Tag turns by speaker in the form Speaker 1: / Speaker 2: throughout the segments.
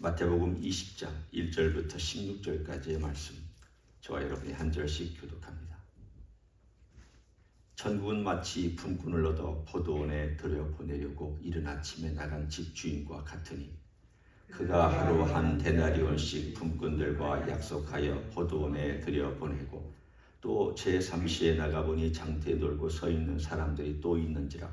Speaker 1: 마태복음 20장 1절부터 16절까지의 말씀 저와 여러분이 한 절씩 교독합니다. 천국은 마치 품꾼을 얻어 포도원에 들여보내려고 이른 아침에 나간 집주인과 같으니 그가 하루 한 데나리온씩 품꾼들과 약속하여 포도원에 들여보내고 또 제3시에 나가보니 장터에 돌고 서 있는 사람들이 또 있는지라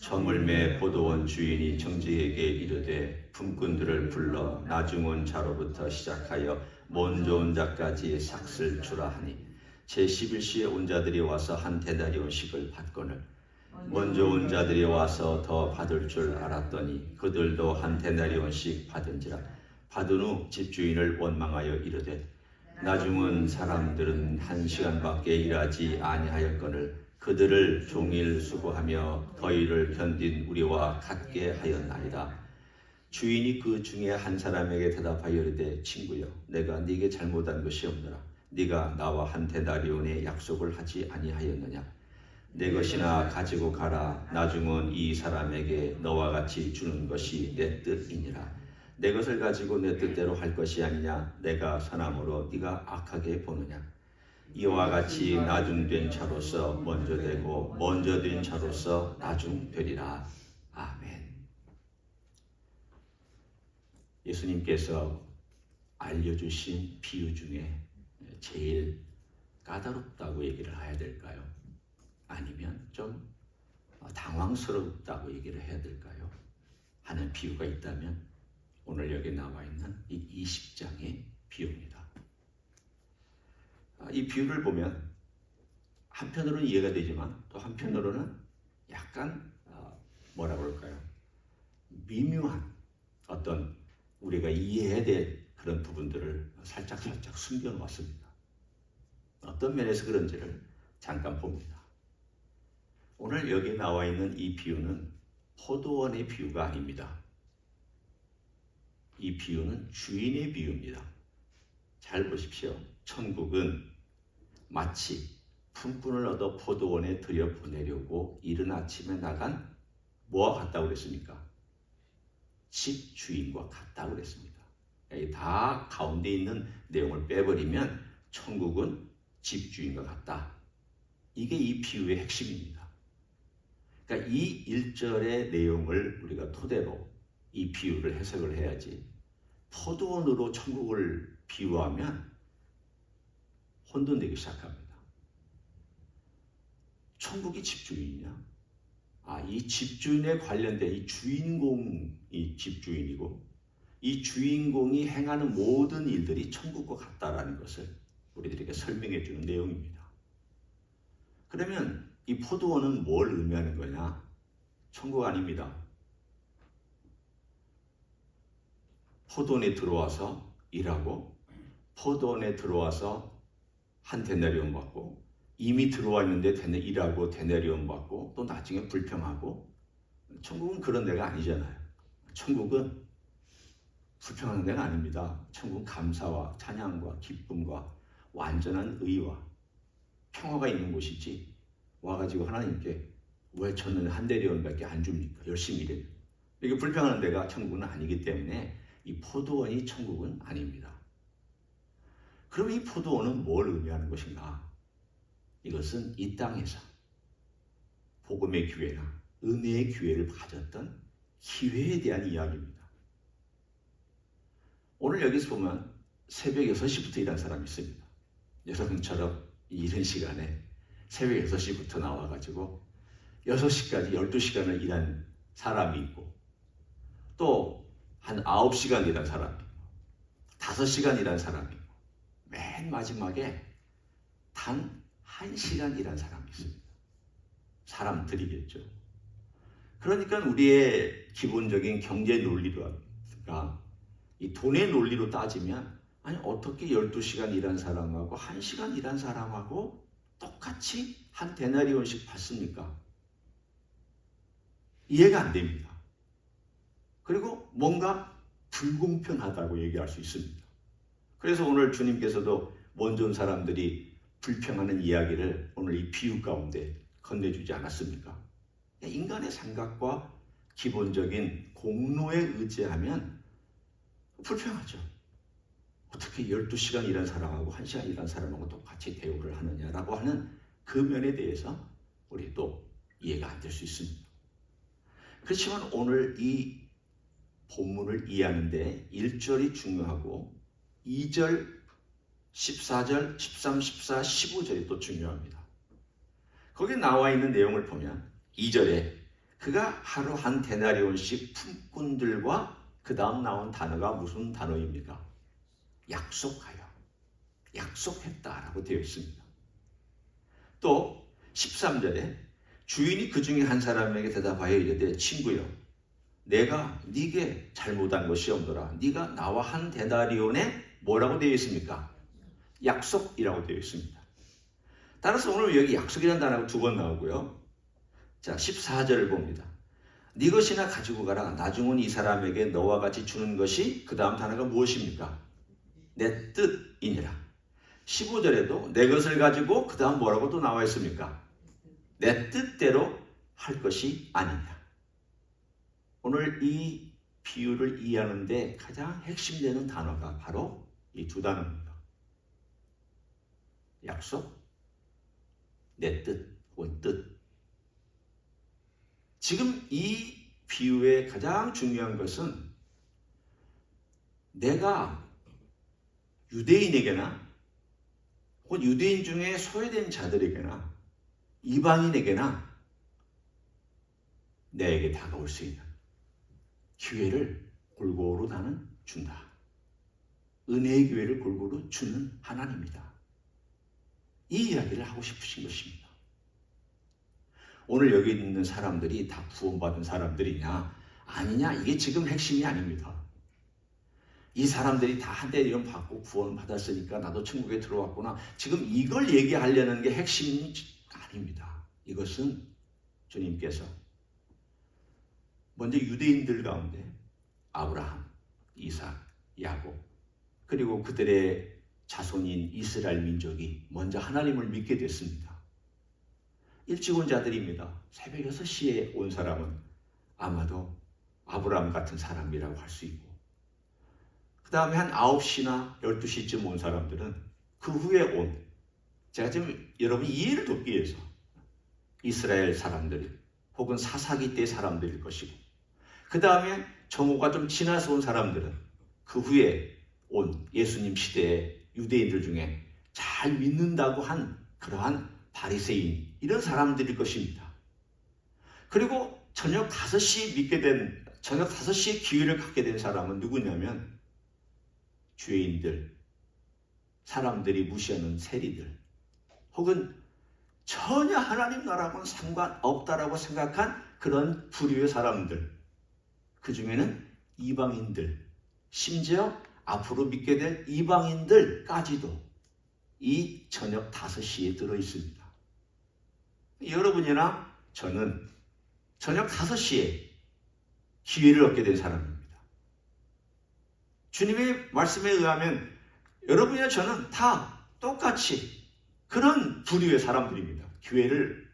Speaker 1: 저물매 포도원 주인이 정직에게 이르되 품꾼들을 불러 나중온 자로부터 시작하여 먼저 온 자까지 삭슬 주라 하니 제11시에 온 자들이 와서 한 대다리온씩을 받거늘. 먼저 온 자들이 와서 더 받을 줄 알았더니 그들도 한 데나리온씩 받은지라. 받은 후 집주인을 원망하여 이르되 나중은 사람들은 한 시간밖에 일하지 아니하였거늘 그들을 종일 수고하며 더위를 견딘 우리와 같게 하였나이다. 주인이 그 중에 한 사람에게 대답하여 이르되 친구여 내가 네게 잘못한 것이 없노라 네가 나와 한 데나리온의 약속을 하지 아니하였느냐? 내 것이나 가지고 가라. 나중은 이 사람에게 너와 같이 주는 것이 내 뜻이니라. 내 것을 가지고 내 뜻대로 할 것이 아니냐? 내가 선함으로 네가 악하게 보느냐 이와 같이 나중된 자로서 먼저 되고 먼저 된 자로서 나중되리라 아멘 예수님께서 알려주신 비유 중에 제일 까다롭다고 얘기를 해야 될까요? 아니면 좀 당황스럽다고 얘기를 해야 될까요? 하는 비유가 있다면 오늘 여기 나와 있는 이 20장의 비유입니다. 아, 이 비유를 보면 한편으로는 이해가 되지만 또 한편으로는 약간 아, 뭐라 그럴까요? 미묘한 어떤 우리가 이해해야 될 그런 부분들을 살짝 살짝 숨겨 놓았습니다. 어떤 면에서 그런지를 잠깐 봅니다. 오늘 여기 나와 있는 이 비유는 포도원의 비유가 아닙니다. 이 비유는 주인의 비유입니다. 잘 보십시오. 천국은 마치 품꾼을 얻어 포도원에 들여 보내려고 이른 아침에 나간 뭐와 같다고 그랬습니까? 집 주인과 같다고 그랬습니다. 다 가운데 있는 내용을 빼버리면 천국은 집 주인과 같다. 이게 이 비유의 핵심입니다. 그러니까 이 1절의 내용을 우리가 토대로 이 비유를 해석을 해야지 포도원으로 천국을 비유하면 혼돈되기 시작합니다. 천국이 집주인이냐? 아, 이 집주인에 관련된 이 주인공이 집주인이고 이 주인공이 행하는 모든 일들이 천국과 같다라는 것을 우리들에게 설명해 주는 내용입니다. 그러면 이 포도원은 뭘 의미하는 거냐? 천국 아닙니다. 포도원에 들어와서 일하고 포도원에 들어와서 한 데나리온 받고 이미 들어와 있는데 데나 일하고 데나리온 받고 또 나중에 불평하고 천국은 그런 데가 아니잖아요. 천국은 불평하는 데가 아닙니다. 천국은 감사와 찬양과 기쁨과 완전한 의와 평화가 있는 곳이지 와가지고 하나님께 왜 저는 한 대리원밖에 안 줍니까? 열심히 일해. 이게 불평하는 데가 천국은 아니기 때문에 이 포도원이 천국은 아닙니다. 그럼 이 포도원은 뭘 의미하는 것인가? 이것은 이 땅에서 복음의 기회나 은혜의 기회를 가졌던 기회에 대한 이야기입니다. 오늘 여기서 보면 새벽 6시부터 일한 사람이 있습니다. 여러분처럼 이른 시간에 새벽 6시부터 나와가지고 6시까지 12시간을 일한 사람이 있고 또 한 9시간 일한 사람이 있고 5시간 일한 사람이 있고 맨 마지막에 단 1시간 일한 사람이 있습니다. 사람 들이겠죠. 그러니까 우리의 기본적인 경제 논리가 이 돈의 논리로 따지면 아니 어떻게 12시간 일한 사람하고 1시간 일한 사람하고 똑같이 한 데나리온씩 받습니까? 이해가 안 됩니다. 그리고 뭔가 불공평하다고 얘기할 수 있습니다. 그래서 오늘 주님께서도 먼저 온 사람들이 불평하는 이야기를 오늘 이 비유 가운데 건네주지 않았습니까? 인간의 생각과 기본적인 공로에 의지하면 불평하죠. 어떻게 12시간 일한 사람하고 1시간 일한 사람하고 똑같이 대우를 하느냐라고 하는 그 면에 대해서 우리도 이해가 안 될 수 있습니다. 그렇지만 오늘 이 본문을 이해하는데 1절이 중요하고 2절, 14절, 13, 14, 15절이 또 중요합니다. 거기 나와 있는 내용을 보면 2절에 그가 하루 한 데나리온씩 품꾼들과 그 다음 나온 단어가 무슨 단어입니까? 약속하여, 약속했다라고 되어 있습니다. 또 13절에 주인이 그 중에 한 사람에게 대답하여 이르되 친구여 내가 네게 잘못한 것이 없노라 네가 나와 한 데나리온에 뭐라고 되어 있습니까? 약속이라고 되어 있습니다. 따라서 오늘 여기 약속이라는 단어가 두 번 나오고요. 자 14절을 봅니다. 네 것이나 가지고 가라 나중은 이 사람에게 너와 같이 주는 것이 그 다음 단어가 무엇입니까? 내 뜻이니라. 15절에도 내 것을 가지고 그 다음 뭐라고 또 나와 있습니까? 내 뜻대로 할 것이 아니냐. 오늘 이 비유를 이해하는데 가장 핵심되는 단어가 바로 이 두 단어입니다. 약속, 내 뜻, 혹은 뜻. 지금 이 비유의 가장 중요한 것은 내가 유대인에게나 혹은 유대인 중에 소외된 자들에게나 이방인에게나 내게 다가올 수 있는 기회를 골고루 나는 준다. 은혜의 기회를 골고루 주는 하나님이다. 이 이야기를 하고 싶으신 것입니다. 오늘 여기 있는 사람들이 다 구원받은 사람들이냐? 아니냐? 이게 지금 핵심이 아닙니다. 이 사람들이 다 한때 이름 받고 구원 받았으니까 나도 천국에 들어왔구나. 지금 이걸 얘기하려는 게 핵심이 아닙니다. 이것은 주님께서 먼저 유대인들 가운데 아브라함, 이삭, 야곱 그리고 그들의 자손인 이스라엘 민족이 먼저 하나님을 믿게 됐습니다. 일찍 온 자들입니다. 새벽 6시에 온 사람은 아마도 아브라함 같은 사람이라고 할 수 있고 그 다음에 한 9시나 12시쯤 온 사람들은 그 후에 온 제가 지금 여러분 이해를 돕기 위해서 이스라엘 사람들 혹은 사사기 때 사람들일 것이고 그 다음에 정오가 좀 지나서 온 사람들은 그 후에 온 예수님 시대의 유대인들 중에 잘 믿는다고 한 그러한 바리새인 이런 사람들일 것입니다. 그리고 저녁 5시 믿게 된 저녁 5시에 기회를 갖게 된 사람은 누구냐면 죄인들, 사람들이 무시하는 세리들, 혹은 전혀 하나님 나라하고는 상관없다라고 생각한 그런 부류의 사람들, 그 중에는 이방인들, 심지어 앞으로 믿게 될 이방인들까지도 이 저녁 5시에 들어 있습니다. 여러분이나 저는 저녁 5시에 기회를 얻게 된 사람입니다. 주님의 말씀에 의하면 여러분이나 저는 다 똑같이 그런 부류의 사람들입니다. 기회를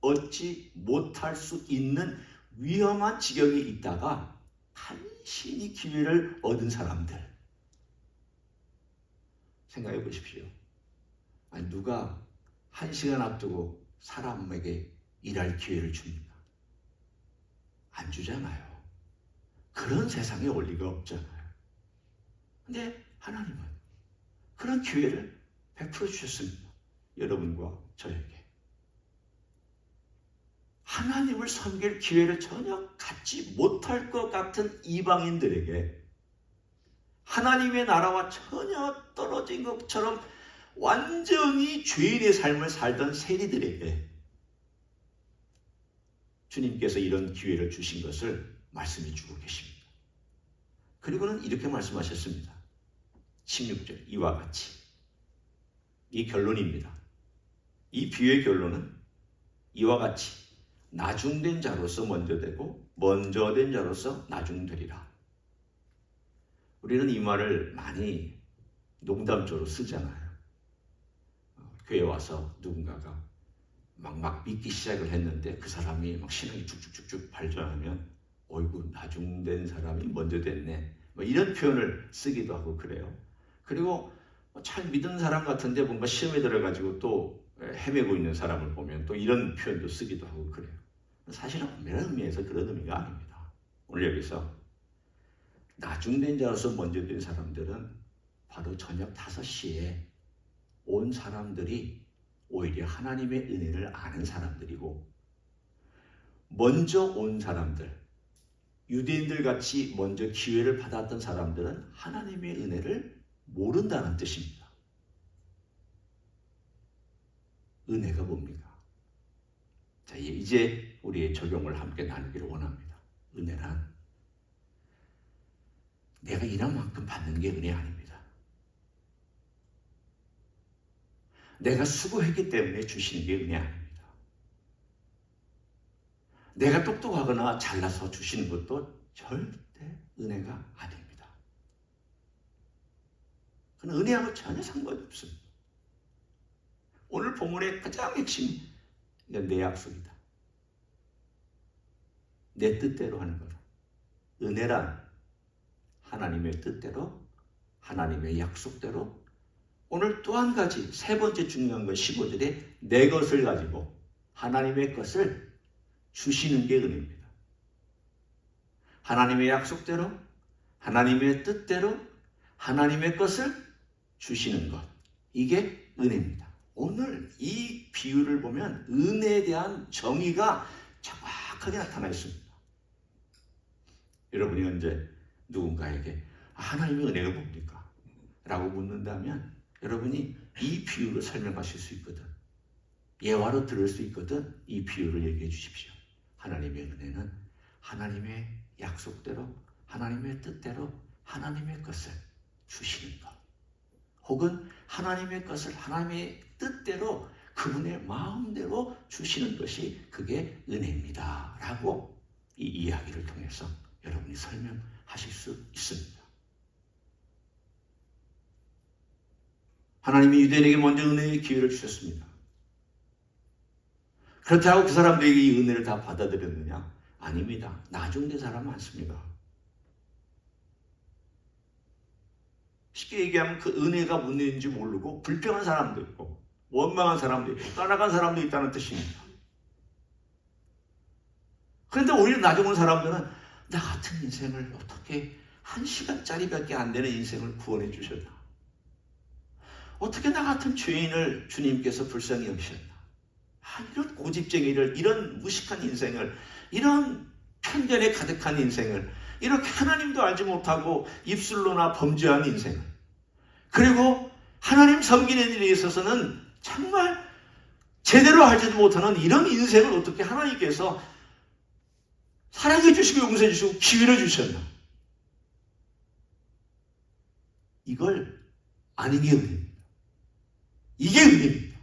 Speaker 1: 얻지 못할 수 있는 위험한 지경에 있다가 간신히 기회를 얻은 사람들. 생각해 보십시오. 아니, 누가 한 시간 앞두고 사람에게 일할 기회를 줍니까? 안 주잖아요. 그런 세상에 올 리가 없잖아요. 근데 하나님은 그런 기회를 베풀어 주셨습니다. 여러분과 저에게. 하나님을 섬길 기회를 전혀 갖지 못할 것 같은 이방인들에게 하나님의 나라와 전혀 떨어진 것처럼 완전히 죄인의 삶을 살던 세리들에게 주님께서 이런 기회를 주신 것을 말씀해 주고 계십니다. 그리고는 이렇게 말씀하셨습니다. 16절 이와 같이 이 결론입니다. 이 비유의 결론은 이와 같이 나중된 자로서 먼저 되고 먼저 된 자로서 나중되리라. 우리는 이 말을 많이 농담적으로 쓰잖아요. 어, 교회 와서 누군가가 막, 막 믿기 시작을 했는데 그 사람이 막 신앙이 쭉쭉쭉쭉 발전하면 어이구 나중된 사람이 먼저 됐네. 뭐 이런 표현을 쓰기도 하고 그래요. 그리고 잘 믿은 사람 같은데 뭔가 시험에 들어가지고 또 헤매고 있는 사람을 보면 또 이런 표현도 쓰기도 하고 그래요. 사실은 엄밀한 의미에서 그런 의미가 아닙니다. 오늘 여기서 나중된 자로서 먼저 된 사람들은 바로 저녁 5시에 온 사람들이 오히려 하나님의 은혜를 아는 사람들이고 먼저 온 사람들 유대인들 같이 먼저 기회를 받았던 사람들은 하나님의 은혜를 모른다는 뜻입니다. 은혜가 뭡니까? 자, 이제 우리의 적용을 함께 나누기를 원합니다. 은혜란 내가 일한 만큼 받는 게 은혜 아닙니다. 내가 수고했기 때문에 주시는 게 은혜 아닙니다. 내가 똑똑하거나 잘나서 주시는 것도 절대 은혜가 아닙니다. 그는 은혜하고 전혀 상관이 없습니다. 오늘 본문의 가장 핵심, 내 약속이다. 내 뜻대로 하는 거다. 은혜란 하나님의 뜻대로, 하나님의 약속대로, 오늘 또 한 가지, 세 번째 중요한 건 15절에 내 것을 가지고 하나님의 것을 주시는 게 은혜입니다. 하나님의 약속대로, 하나님의 뜻대로, 하나님의 것을 주시는 것. 이게 은혜입니다. 오늘 이 비유를 보면 은혜에 대한 정의가 정확하게 나타나 있습니다. 여러분이 언제 누군가에게 하나님의 은혜가 뭡니까? 라고 묻는다면 여러분이 이 비유를 설명하실 수 있거든. 예화로 들을 수 있거든. 이 비유를 얘기해 주십시오. 하나님의 은혜는 하나님의 약속대로 하나님의 뜻대로 하나님의 것을 주시는 것. 혹은 하나님의 것을 하나님의 뜻대로 그분의 마음대로 주시는 것이 그게 은혜입니다. 라고 이 이야기를 통해서 여러분이 설명 하실 수 있습니다. 하나님이 유대인에게 먼저 은혜의 기회를 주셨습니다. 그렇다고 그 사람들에게 이 은혜를 다 받아들였느냐? 아닙니다. 나중된 사람 많습니다. 쉽게 얘기하면 그 은혜가 뭔 은혜인지 모르고 불평한 사람도 있고 원망한 사람도 있고 따라간 사람도 있다는 뜻입니다. 그런데 오히려 나중은 사람들은 나 같은 인생을 어떻게 한 시간짜리밖에 안 되는 인생을 구원해 주셨나? 어떻게 나 같은 죄인을 주님께서 불쌍히 여기셨나? 아, 이런 고집쟁이를, 이런 무식한 인생을, 이런 편견에 가득한 인생을, 이렇게 하나님도 알지 못하고 입술로나 범죄한 인생을, 그리고 하나님 섬기는 일에 있어서는 정말 제대로 알지도 못하는 이런 인생을 어떻게 하나님께서 사랑해 주시고 용서해 주시고 기회를 주셨나? 이걸 아는 게 은혜입니다. 이게 은혜입니다.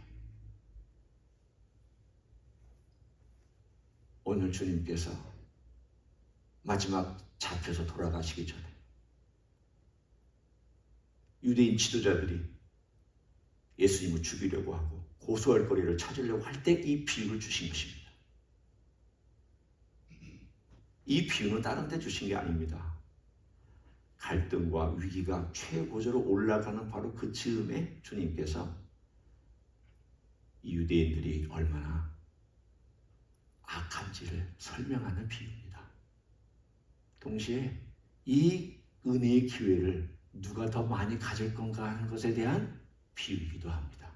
Speaker 1: 오늘 주님께서 마지막 잡혀서 돌아가시기 전에 유대인 지도자들이 예수님을 죽이려고 하고 고소할 거리를 찾으려고 할 때 이 비유를 주신 것입니다. 이 비유는 다른 데 주신 게 아닙니다. 갈등과 위기가 최고조로 올라가는 바로 그 즈음에 주님께서 이 유대인들이 얼마나 악한지를 설명하는 비유입니다. 동시에 이 은혜의 기회를 누가 더 많이 가질 건가 하는 것에 대한 비유이기도 합니다.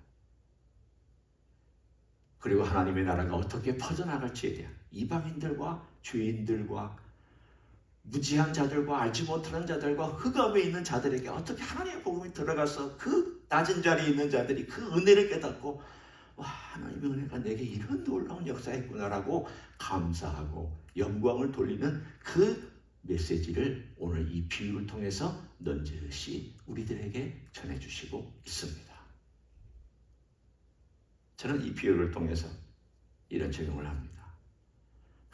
Speaker 1: 그리고 하나님의 나라가 어떻게 퍼져나갈지에 대한 이방인들과 죄인들과 무지한 자들과 알지 못하는 자들과 흑암에 있는 자들에게 어떻게 하나님의 복음이 들어가서 그 낮은 자리에 있는 자들이 그 은혜를 깨닫고 와 하나님의 은혜가 내게 이런 놀라운 역사했구나라고 감사하고 영광을 돌리는 그 메시지를 오늘 이 비유를 통해서 넌지시 우리들에게 전해주시고 있습니다. 저는 이 비유를 통해서 이런 적용을 합니다.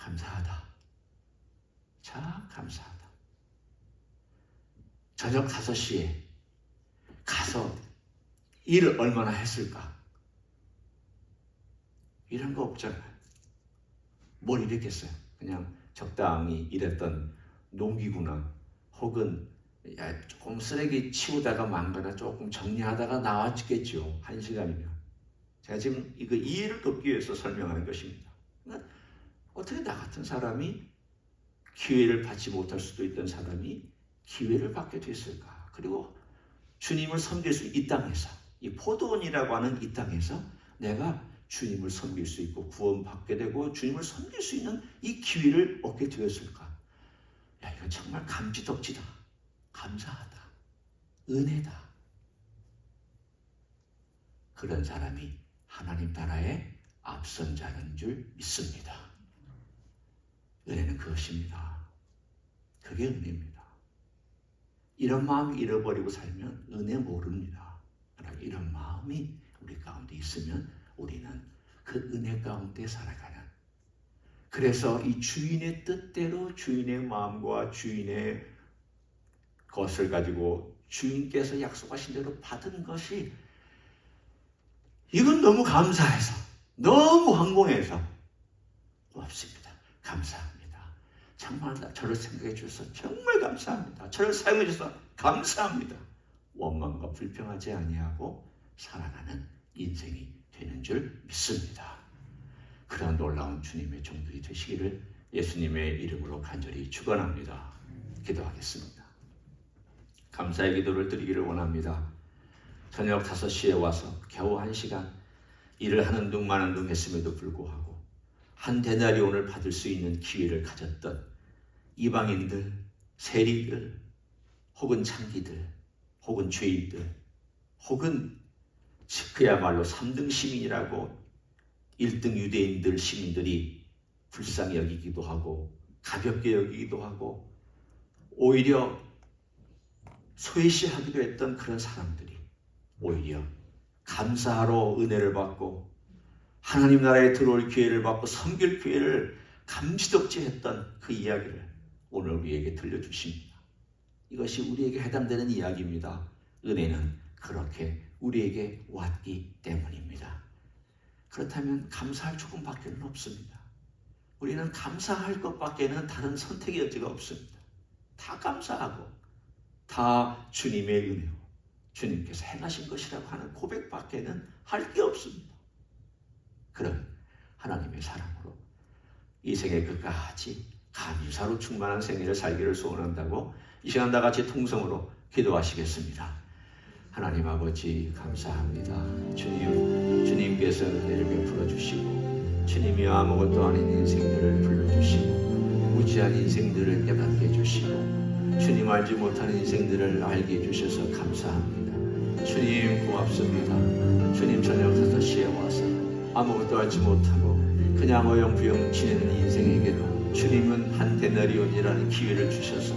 Speaker 1: 감사하다. 참 감사하다. 저녁 5시에 가서 일을 얼마나 했을까? 이런 거 없잖아요. 뭘 일했겠어요? 그냥 적당히 일했던 농기구나 혹은 야, 조금 쓰레기 치우다가 망가나 조금 정리하다가 나왔겠죠. 한 시간이면. 제가 지금 이거 이해를 돕기 위해서 설명하는 것입니다. 어떻게 나 같은 사람이 기회를 받지 못할 수도 있던 사람이 기회를 받게 됐을까? 그리고 주님을 섬길 수 이 땅에서 이 포도원이라고 하는 이 땅에서 내가 주님을 섬길 수 있고 구원받게 되고 주님을 섬길 수 있는 이 기회를 얻게 되었을까? 야, 이거 정말 감지덕지다. 감사하다. 은혜다. 그런 사람이 하나님 나라의 앞선 자는 줄 믿습니다. 은혜는 그것입니다. 그게 은혜입니다. 이런 마음 잃어버리고 살면 은혜 모릅니다. 그러나 이런 마음이 우리 가운데 있으면 우리는 그 은혜 가운데 살아가는 그래서 이 주인의 뜻대로 주인의 마음과 주인의 것을 가지고 주인께서 약속하신 대로 받은 것이 이건 너무 감사해서 너무 황공해서 고맙습니다. 감사합니다. 정말 저를 생각해 주셔서 정말 감사합니다. 저를 사용해 주셔서 감사합니다. 원망과 불평하지 아니하고 살아가는 인생이 되는 줄 믿습니다. 그런 놀라운 주님의 종들이 되시기를 예수님의 이름으로 간절히 축원합니다. 기도하겠습니다. 감사의 기도를 드리기를 원합니다. 저녁 5시에 와서 겨우 한 시간 일을 하는 둥 마는 둥 했음에도 불구하고 한 데나리온을 받을 수 있는 기회를 가졌던 이방인들, 세리들, 혹은 창기들, 혹은 죄인들, 혹은 그야말로 3등 시민이라고 1등 유대인들 시민들이 불쌍히 여기기도 하고 가볍게 여기기도 하고 오히려 소외시하기도 했던 그런 사람들이 오히려 감사하러 은혜를 받고 하나님 나라에 들어올 기회를 받고 섬길 기회를 감지덕지 했던 그 이야기를 오늘 우리에게 들려주십니다. 이것이 우리에게 해당되는 이야기입니다. 은혜는 그렇게 우리에게 왔기 때문입니다. 그렇다면 감사할 조금밖에는 없습니다. 우리는 감사할 것밖에는 다른 선택의 여지가 없습니다. 다 감사하고 다 주님의 은혜로 주님께서 행하신 것이라고 하는 고백밖에는 할 게 없습니다. 그런 하나님의 사랑으로 이 생에 끝까지 감사로 충만한 생애를 살기를 소원한다고 이 시간 다 같이 통성으로 기도하시겠습니다. 하나님 아버지 감사합니다. 주님, 주님께서 은혜를 베풀어 주시고 주님이 아무것도 아닌 인생들을 불러주시고 무지한 인생들을 깨닫게 해주시고 주님 알지 못하는 인생들을 알게 해주셔서 감사합니다. 주님 고맙습니다. 주님 저녁 5시에 와서 아무것도 알지 못하고 그냥 어영부영 지내는 인생에게도 주님은 한 데나리온이라는 기회를 주셔서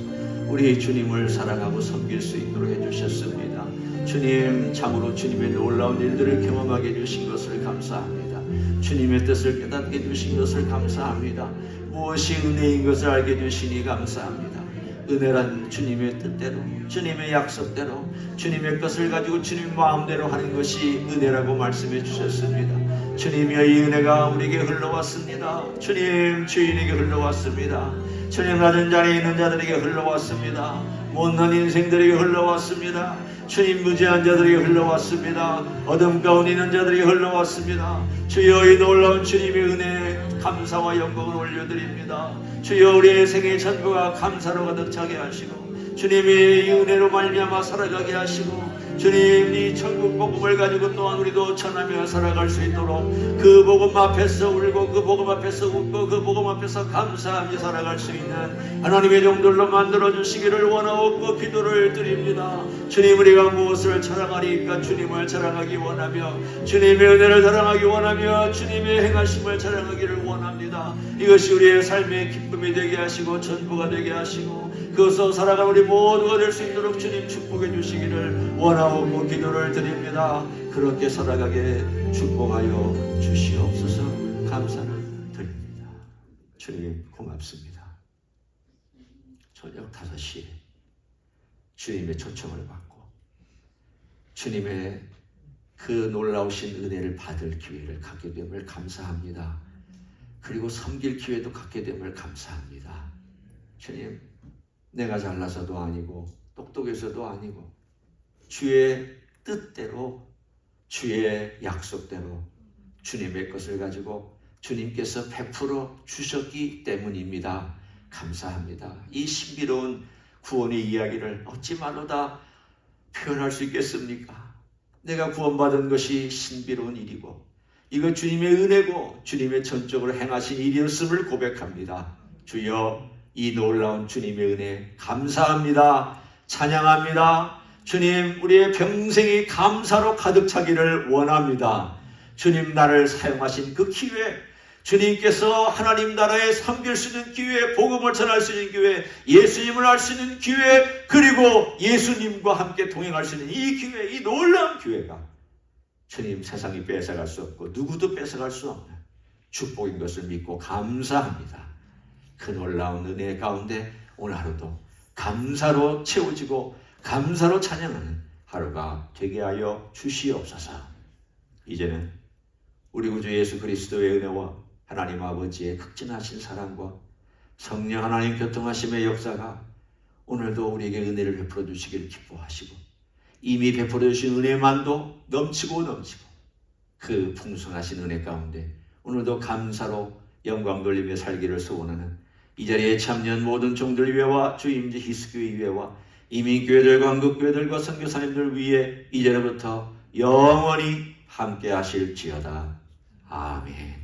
Speaker 1: 우리 주님을 사랑하고 섬길 수 있도록 해주셨습니다. 주님 참으로 주님의 놀라운 일들을 경험하게 해주신 것을 감사합니다. 주님의 뜻을 깨닫게 해주신 것을 감사합니다. 무엇이 은혜인 것을 알게 해주시니 감사합니다. 은혜란 주님의 뜻대로 주님의 약속대로 주님의 것을 가지고 주님 마음대로 하는 것이 은혜라고 말씀해 주셨습니다. 주님의 이 은혜가 우리에게 흘러왔습니다. 주님 주인에게 흘러왔습니다. 주님 낮은 자리에 있는 자들에게 흘러왔습니다. 못난 인생들에게 흘러왔습니다. 주님 무지한 자들에게 흘러왔습니다. 어둠 가운데 있는 자들에게 흘러왔습니다. 주여 이 놀라운 주님의 은혜 감사와 영광을 올려드립니다. 주여 우리의 생애 전부가 감사로 가득 차게 하시고 주님의 이 은혜로 말미암아 살아가게 하시고 주님 이 천국 복음을 가지고 또한 우리도 전하며 살아갈 수 있도록 그 복음 앞에서 울고 그 복음 앞에서 웃고 그 복음 앞에서 감사하며 살아갈 수 있는 하나님의 종들로 만들어 주시기를 원하옵고 기도를 드립니다. 주님 우리가 무엇을 자랑하리까 주님을 자랑하기 원하며 주님의 은혜를 자랑하기 원하며 주님의 행하심을 자랑하기를 원합니다. 이것이 우리의 삶의 기쁨이 되게 하시고 전부가 되게 하시고 그것으로 살아가는 우리 모두가 될 수 있도록 주님 축복해 주시기를 원하고 기도를 드립니다. 그렇게 살아가게 축복하여 주시옵소서 감사를 드립니다. 주님 고맙습니다. 저녁 5시에 주님의 초청을 받고 주님의 그 놀라우신 은혜를 받을 기회를 갖게 됨을 감사합니다. 그리고 섬길 기회도 갖게 됨을 감사합니다. 주님, 내가 잘나서도 아니고 똑똑해서도 아니고 주의 뜻대로 주의 약속대로 주님의 것을 가지고 주님께서 베풀어 주셨기 때문입니다. 감사합니다. 이 신비로운 구원의 이야기를 어찌 말로 다 표현할 수 있겠습니까? 내가 구원받은 것이 신비로운 일이고 이거 주님의 은혜고 주님의 전적으로 행하신 일이었음을 고백합니다. 주여 이 놀라운 주님의 은혜 감사합니다. 찬양합니다. 주님 우리의 평생이 감사로 가득 차기를 원합니다. 주님 나를 사용하신 그 기회 주님께서 하나님 나라에 섬길 수 있는 기회, 복음을 전할 수 있는 기회, 예수님을 알 수 있는 기회, 그리고 예수님과 함께 동행할 수 있는 이 기회, 이 놀라운 기회가 주님 세상이 뺏어갈 수 없고 누구도 뺏어갈 수 없는 축복인 것을 믿고 감사합니다. 그 놀라운 은혜 가운데 오늘 하루도 감사로 채워지고 감사로 찬양하는 하루가 되게 하여 주시옵소서. 이제는 우리 구주 예수 그리스도의 은혜와 하나님 아버지의 극진하신 사랑과 성령 하나님 교통하심의 역사가 오늘도 우리에게 은혜를 베풀어 주시기를 기뻐하시고 이미 베풀어 주신 은혜만도 넘치고 넘치고 그 풍성하신 은혜 가운데 오늘도 감사로 영광 돌리며 살기를 소원하는 이 자리에 참여한 모든 종들 위해와 주임지 히스교의 위해와 이민교회들과 한국교회들과 선교사님들 위해 이제로부터 영원히 함께 하실지어다. 아멘.